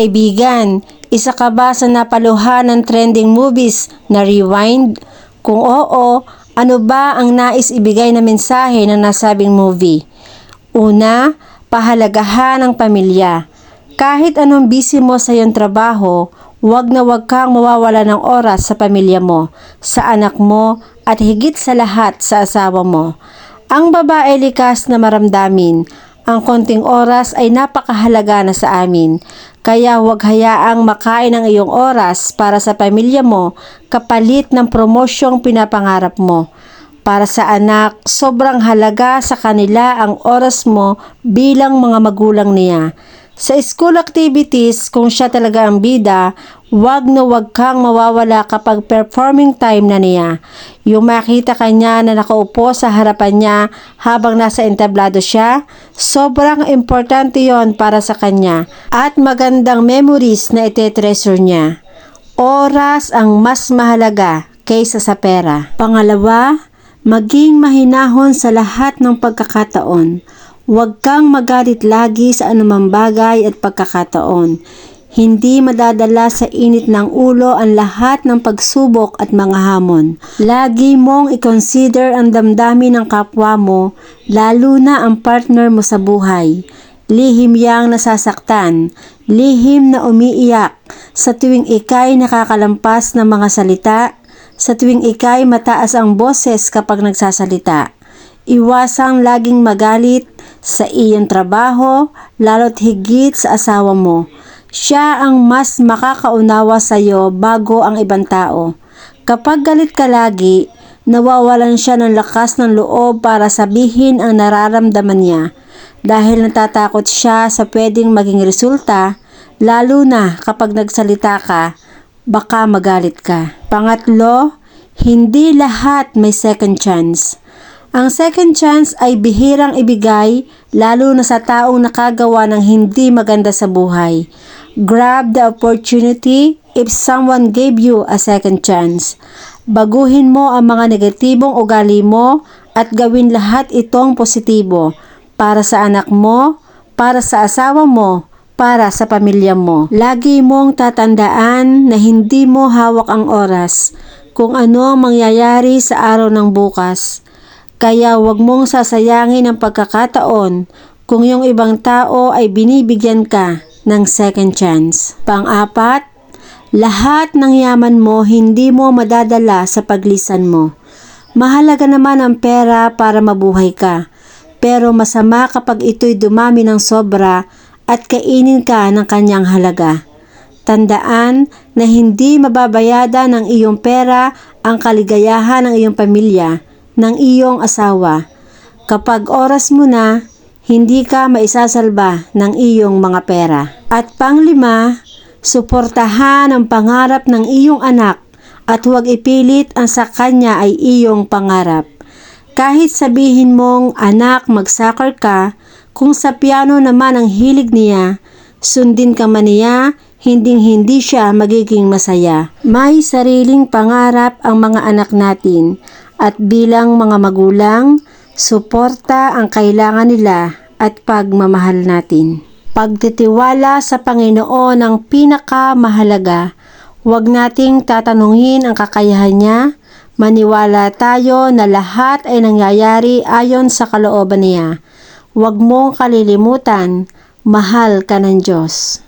Kaibigan, isa ka ba sa napaluhan ng trending movies na Rewind? Kung oo, ano ba ang nais ibigay na mensahe ng nasabing movie? Una, pahalagahan ang pamilya. Kahit anong busy mo sa iyong trabaho, huwag na huwag kang mawawala ng oras sa pamilya mo, sa anak mo, at higit sa lahat sa asawa mo. Ang babae likas na maramdamin, ang konting oras ay napakahalaga na sa amin. Kaya huwag hayaang makain ang iyong oras para sa pamilya mo kapalit ng promosyong pinapangarap mo. Para sa anak, sobrang halaga sa kanila ang oras mo bilang mga magulang niya. Sa school activities, kung siya talaga ang bida, wag na wag kang mawawala kapag performing time na niya. Yung makita ka niya na nakaupo sa harapan niya habang nasa entablado siya, sobrang importante yon para sa kanya at magandang memories na ite-treasure niya. Oras ang mas mahalaga kaysa sa pera. Pangalawa, maging mahinahon sa lahat ng pagkakataon. Huwag kang magalit lagi sa anumang bagay at pagkakataon. Hindi madadala sa init ng ulo ang lahat ng pagsubok at mga hamon. Lagi mong i-consider ang damdamin ng kapwa mo, lalo na ang partner mo sa buhay. Lihim yang nasasaktan, lihim na umiiyak, sa tuwing ikay nakakalampas ng mga salita, sa tuwing ikay mataas ang boses kapag nagsasalita. Iwasang laging magalit sa iyong trabaho, lalo't higit sa asawa mo. Siya ang mas makakaunawa sa iyo bago ang ibang tao. Kapag galit ka lagi, nawawalan siya ng lakas ng loob para sabihin ang nararamdaman niya. Dahil natatakot siya sa pwedeng maging resulta, lalo na kapag nagsalita ka, baka magalit ka. Pangatlo, hindi lahat may second chance. Ang second chance ay bihirang ibigay lalo na sa taong nakagawa ng hindi maganda sa buhay. Grab the opportunity if someone gave you a second chance. Baguhin mo ang mga negatibong ugali mo at gawin lahat itong positibo para sa anak mo, para sa asawa mo, para sa pamilya mo. Lagi mong tatandaan na hindi mo hawak ang oras kung ano ang mangyayari sa araw ng bukas. Kaya huwag mong sasayangin ang pagkakataon kung yung ibang tao ay binibigyan ka ng second chance. Pang-apat, lahat ng yaman mo hindi mo madadala sa paglisan mo. Mahalaga naman ang pera para mabuhay ka. Pero masama kapag ito'y dumami ng sobra at kainin ka ng kanyang halaga. Tandaan na hindi mababayada ng iyong pera ang kaligayahan ng iyong pamilya ng iyong asawa. Kapag oras mo na, hindi ka maisasalba ng iyong mga pera. At panglima, suportahan ang pangarap ng iyong anak at huwag ipilit ang sa kanya ay iyong pangarap. Kahit sabihin mong anak magsakar ka, kung sa piano naman ang hilig niya, sundin ka man niya, hinding hindi siya magiging masaya. May sariling pangarap ang mga anak natin at bilang mga magulang, suporta ang kailangan nila at pagmamahal natin. Pagtitiwala sa Panginoon ang pinakamahalaga. Huwag nating tatanungin ang kakayahan niya. Maniwala tayo na lahat ay nangyayari ayon sa kalooban niya. Huwag mong kalilimutan, mahal ka ng Diyos.